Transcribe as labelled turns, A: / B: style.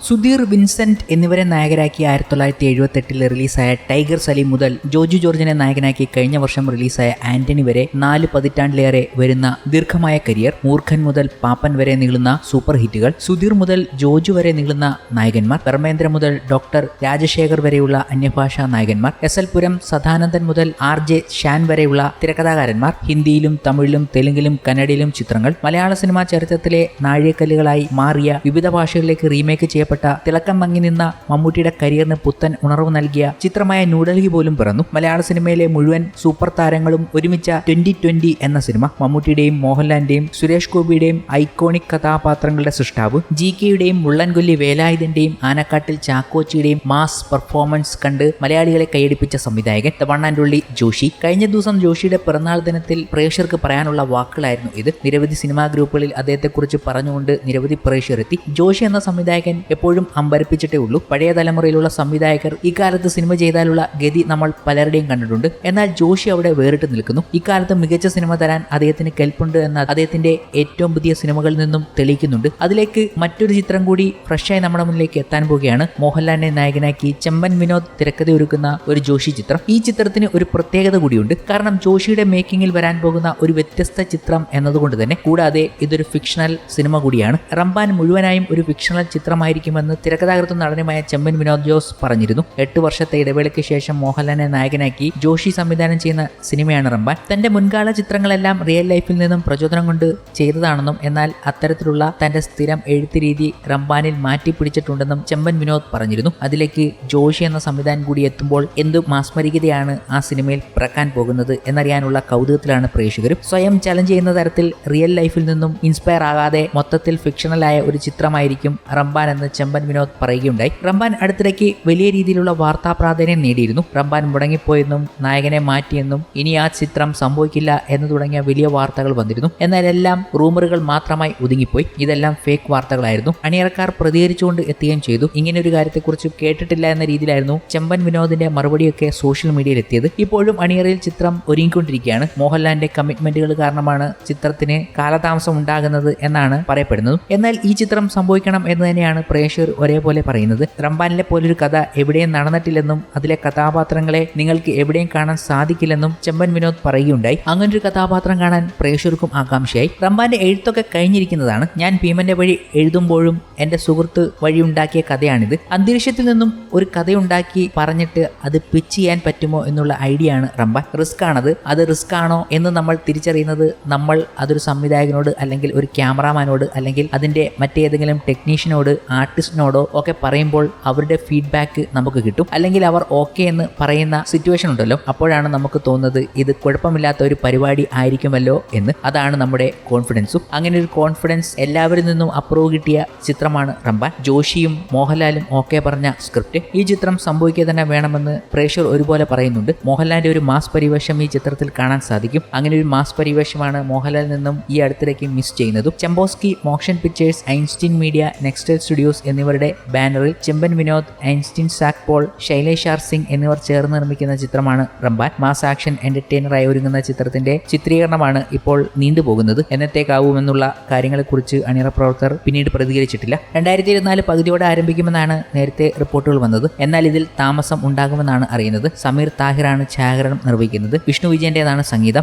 A: Sudheer Vincent എന്നിവരെ നായകരാക്കി ആയിരത്തി തൊള്ളായിരത്തി എഴുപത്തെട്ടിൽ റിലീസായ ടൈഗർ സലീം മുതൽ ജോജു ജോർജിനെ നായകനാക്കി കഴിഞ്ഞ വർഷം റിലീസായ ആന്റണി വരെ നാല് പതിറ്റാണ്ടിലേറെ വരുന്ന ദീർഘമായ കരിയർ മൂർഖൻ മുതൽ പാപ്പൻ വരെ നീളുന്ന സൂപ്പർ ഹിറ്റുകൾ സുധീർ മുതൽ ജോജു വരെ നീളുന്ന നായകന്മാർ ധർമ്മേന്ദ്ര മുതൽ ഡോക്ടർ രാജശേഖർ വരെയുള്ള അന്യഭാഷാ നായകന്മാർ എസ് എൽ പുരം സദാനന്ദൻ മുതൽ ആർ ജെ ഷാൻ വരെയുള്ള തിരക്കഥാകാരന്മാർ ഹിന്ദിയിലും തമിഴിലും തെലുങ്കിലും കന്നഡയിലും ചിത്രങ്ങൾ മലയാള സിനിമാ ചരിത്രത്തിലെ നാഴികക്കല്ലുകളായി മാറിയ വിവിധ ഭാഷകളിലേക്ക് റീമേക്ക് ചെയ്യപ്പെട്ട തിളക്കം മങ്ങി നിന്ന മമ്മൂട്ടിയുടെ കരിയറിന് പുത്തൻ ഉണർവ് നൽകിയ ചിത്രമായ ന്യൂഡൽഹി പോലും പിറന്നു. മലയാള സിനിമയിലെ മുഴുവൻ സൂപ്പർ താരങ്ങളും ഒരുമിച്ച ട്വന്റി ട്വന്റി എന്ന സിനിമ മമ്മൂട്ടിയുടെയും മോഹൻലാലിന്റെയും സുരേഷ് ഗോപിയുടെയും ഐക്കോണിക് കഥാപാത്രങ്ങളുടെ സൃഷ്ടാവ് ജി കെയുടെയും മുള്ളൻകൊല്ലി വേലായുധന്റെയും ആനക്കാട്ടിൽ ചാക്കോച്ചിയുടെയും മാസ് പെർഫോമൻസ് കണ്ട് മലയാളികളെ കൈയടിപ്പിച്ച സംവിധായകൻ ദ വൺ ആൻഡ് ഉള്ളി ജോഷി. കഴിഞ്ഞ ദിവസം ജോഷിയുടെ പിറന്നാൾ ദിനത്തിൽ പ്രേക്ഷകർക്ക് പറയാനുള്ള വാക്കുകളായിരുന്നു ഇത്. നിരവധി സിനിമാ ഗ്രൂപ്പുകളിൽ അദ്ദേഹത്തെക്കുറിച്ച് പറഞ്ഞുകൊണ്ട് നിരവധി പ്രേക്ഷകരെത്തി. ജോഷി എന്ന സംവിധായകൻ എപ്പോഴും അമ്പരപ്പിച്ചിട്ടേ ഉള്ളൂ. പഴയ തലമുറയിലുള്ള സംവിധായകർ ഇക്കാലത്ത് സിനിമ ചെയ്താലുള്ള ഗതി നമ്മൾ പലരുടെയും കണ്ടിട്ടുണ്ട്. എന്നാൽ ജോഷി അവിടെ വേറിട്ട് നിൽക്കുന്നു. ഇക്കാലത്ത് മികച്ച സിനിമ തരാൻ അദ്ദേഹത്തിന് കെൽപ്പുണ്ട് എന്ന അദ്ദേഹത്തിന്റെ ഏറ്റവും പുതിയ സിനിമകളിൽ നിന്നും തെളിയിക്കുന്നുണ്ട്. അതിലേക്ക് മറ്റൊരു ചിത്രം കൂടി ഫ്രഷായി നമ്മുടെ മുന്നിലേക്ക് എത്താൻ പോവുകയാണ്. മോഹൻലാലിനെ നായകനാക്കി ചെമ്പൻ വിനോദ് തിരക്കഥ ഒരുക്കുന്ന ഒരു ജോഷി ചിത്രം. ഈ ചിത്രത്തിന് ഒരു പ്രത്യേകത കൂടിയുണ്ട്. കാരണം ജോഷിയുടെ മേക്കിങ്ങിൽ വരാൻ പോകുന്ന ഒരു വ്യത്യസ്ത ചിത്രം എന്നതുകൊണ്ട് തന്നെ കൂടാതെ ഇതൊരു ഫിക്ഷണൽ സിനിമ കൂടിയാണ്. റംബാൻ മുഴുവനായും ഒരു ഫിക്ഷണൽ ചിത്രമായിരിക്കുമെന്ന് തിരക്കഥാകൃത്തും നടനുമായ ചെമ്പൻ വിനോദ് ജോസ് പറഞ്ഞിരുന്നു. എട്ട് വർഷത്തെ ഇടവേളയ്ക്ക് ശേഷം മോഹൻലാലിനെ നായകനാക്കി ജോഷി സംവിധാനം ചെയ്യുന്ന സിനിമയാണ് റമ്പാൻ തന്റെ മുൻകാല ചിത്രങ്ങളെല്ലാം റിയൽ ലൈഫിൽ നിന്നും പ്രചോദനം കൊണ്ട് ചെയ്തതാണെന്നും എന്നാൽ അത്തരത്തിലുള്ള തന്റെ സ്ഥിരം എഴുത്ത് രീതി റമ്പാനിൽ മാറ്റി പിടിച്ചിട്ടുണ്ടെന്നും ചെമ്പൻ വിനോദ് പറഞ്ഞിരുന്നു. അതിലേക്ക് ജോഷി എന്ന സംവിധാനം കൂടി എത്തുമ്പോൾ എന്തു മാസ്മരികതയാണ് ആ സിനിമയിൽ പിറക്കാൻ പോകുന്നത് എന്നറിയാനുള്ള കൗതുകത്തിലാണ് പ്രേക്ഷകരും. സ്വയം ചലഞ്ച് ചെയ്യുന്ന തരത്തിൽ റിയൽ ലൈഫിൽ നിന്നും ഇൻസ്പയർ ആകാതെ മൊത്തത്തിൽ ഫിക്ഷണലായ ഒരു ചിത്രമായിരിക്കും റംബാൻ എന്ന് ചെമ്പൻ വിനോദ് പറയുകയുണ്ടായി. റംബാൻ അടുത്തിടയ്ക്ക് വലിയ രീതിയിലുള്ള വാർത്താ പ്രാധാന്യം നേടിയിരുന്നു. റംബാൻ മുടങ്ങിപ്പോയെന്നും നായകനെ മാറ്റിയെന്നും ഇനി ആ ചിത്രം സംഭവിക്കില്ല എന്ന് തുടങ്ങിയ വലിയ വാർത്തകൾ വന്നിരുന്നു. എന്നാൽ എല്ലാം റൂമറുകൾ മാത്രമായി ഒതുങ്ങിപ്പോയി. ഇതെല്ലാം ഫേക്ക് വാർത്തകളായിരുന്നു. അണിയറക്കാർ പ്രതികരിച്ചുകൊണ്ട് എത്തുകയും ചെയ്തു. ഇങ്ങനെ ഒരു കാര്യത്തെക്കുറിച്ച് കേട്ടിട്ടില്ല എന്ന രീതിയിലായിരുന്നു ചെമ്പൻ വിനോദിന്റെ മറുപടിയൊക്കെ സോഷ്യൽ മീഡിയയിൽ എത്തിയത് ഇപ്പോഴും അണിയറയിൽ ചിത്രം ഒരുങ്ങിക്കൊണ്ടിരിക്കുകയാണ്. മോഹൻലാലിന്റെ കമ്മിറ്റ്മെന്റുകൾ കാരണമാണ് ചിത്രത്തിന് കാലതാമസം ഉണ്ടാകുന്നത് എന്നാണ് പറയപ്പെടുന്നത്. എന്നാൽ ഈ ചിത്രം സംഭവിക്കണം എന്ന് തന്നെയാണ് പ്രേക്ഷകർ ഒരേപോലെ പറയുന്നത് റംബാനിലെ പോലൊരു കഥ എവിടെയും നടന്നിട്ടില്ലെന്നും അതിലെ കഥാപാത്രങ്ങളെ നിങ്ങൾക്ക് എവിടെയും കാണാൻ സാധിക്കില്ലെന്നും ചെമ്പൻ വിനോദ് പറയുകയുണ്ടായി. ഒരു കഥാപാത്രം കാണാൻ പ്രേക്ഷകർക്കും ആകാംക്ഷയായി. റംബാന്റെ എഴുത്തൊക്കെ കഴിഞ്ഞിരിക്കുന്നതാണ്. ഞാൻ ഭീമന്റെ വഴി എഴുതുമ്പോഴും എന്റെ സുഹൃത്ത് വഴി ഉണ്ടാക്കിയ കഥയാണിത്. അന്തരീക്ഷത്തിൽ നിന്നും ഒരു കഥയുണ്ടാക്കി പറഞ്ഞിട്ട് അത് പിച്ച് ചെയ്യാൻ പറ്റുമോ എന്നുള്ള ഐഡിയ ആണ് റംബാൻ. റിസ്ക് ആണത്. അത് റിസ്ക് ആണോ എന്ന് നമ്മൾ തിരിച്ചറിയുന്നത് നമ്മൾ അതൊരു സംവിധായകനോട് അല്ലെങ്കിൽ ഒരു ക്യാമറാമാനോട് അല്ലെങ്കിൽ അതിന്റെ മറ്റേതെങ്കിലും ടെക്നീഷ്യനോട് ആർട്ടിസ്റ്റിനോടോ ഒക്കെ പറയുമ്പോൾ അവരുടെ ഫീഡ്ബാക്ക് നമുക്ക് കിട്ടും. അല്ലെങ്കിൽ അവർ ഓക്കെ എന്ന് പറയുന്ന സിറ്റുവേഷൻ ഉണ്ടല്ലോ. അപ്പോഴാണ് നമുക്ക് തോന്നുന്നത് ഇത് കുഴപ്പമില്ലാത്ത ഒരു പരിപാടി ആയിരിക്കുമല്ലോ എന്ന്. അതാണ് നമ്മുടെ കോൺഫിഡൻസും അങ്ങനെ ഒരു കോൺഫിഡൻസ് എല്ലാവരിൽ നിന്നും അപ്രൂവ് കിട്ടിയ ചിത്രമാണ് റംബാൻ. ജോഷിയും മോഹൻലാലും ഓക്കെ പറഞ്ഞ സ്ക്രിപ്റ്റ് ഈ ചിത്രം സംഭവിക്കുക തന്നെ വേണമെന്ന് പ്രേക്ഷകർ ഒരുപോലെ പറയുന്നുണ്ട്. മോഹൻലാലിന്റെ ഒരു മാസ് പരിവേഷം ഈ ചിത്രത്തിൽ കാണാൻ സാധിക്കും. അങ്ങനെ ഒരു മാസ് പരിവേഷമാണ് മോഹൻലാലിൽ നിന്നും ഈ അടുത്തിടയ്ക്ക് മിസ് ചെയ്യുന്നതും. Chemposky motion pictures Einstein media Nextel studios എന്നിവരുടെ ബാനറിൽ Chemban Vinod Einstein സാക് Paul Shailesh R Singh എന്നിവർ ചേർന്ന് നിർമ്മിക്കുന്ന ചിത്രമാണ് റംബാൻ. മാസ് ആക്ഷൻ എന്റർടൈനറായി ഒരുങ്ങുന്ന ചിത്രത്തിന്റെ ചിത്രീകരണമാണ് ഇപ്പോൾ നീണ്ടുപോകുന്നത്. എന്നത്തേക്കാവുമെന്നുള്ള കാര്യങ്ങളെക്കുറിച്ച് അണിയറ പ്രവർത്തകർ പിന്നീട് പ്രതികരിച്ചിട്ടില്ല. രണ്ടായിരത്തി ഇരുപത്തിനാല് പകുതിയോടെ ആരംഭിക്കുമെന്നാണ് നേരത്തെ റിപ്പോർട്ടുകൾ വന്നത്. എന്നാൽ ഇതിൽ താമസം ഉണ്ടാകുമെന്നാണ് അറിയുന്നത്. സമീർ താഹിറാണ് ഛായാഗ്രഹണം നിർവഹിക്കുന്നത്. വിഷ്ണു വിജയന്റേതാണ് സംഗീതം.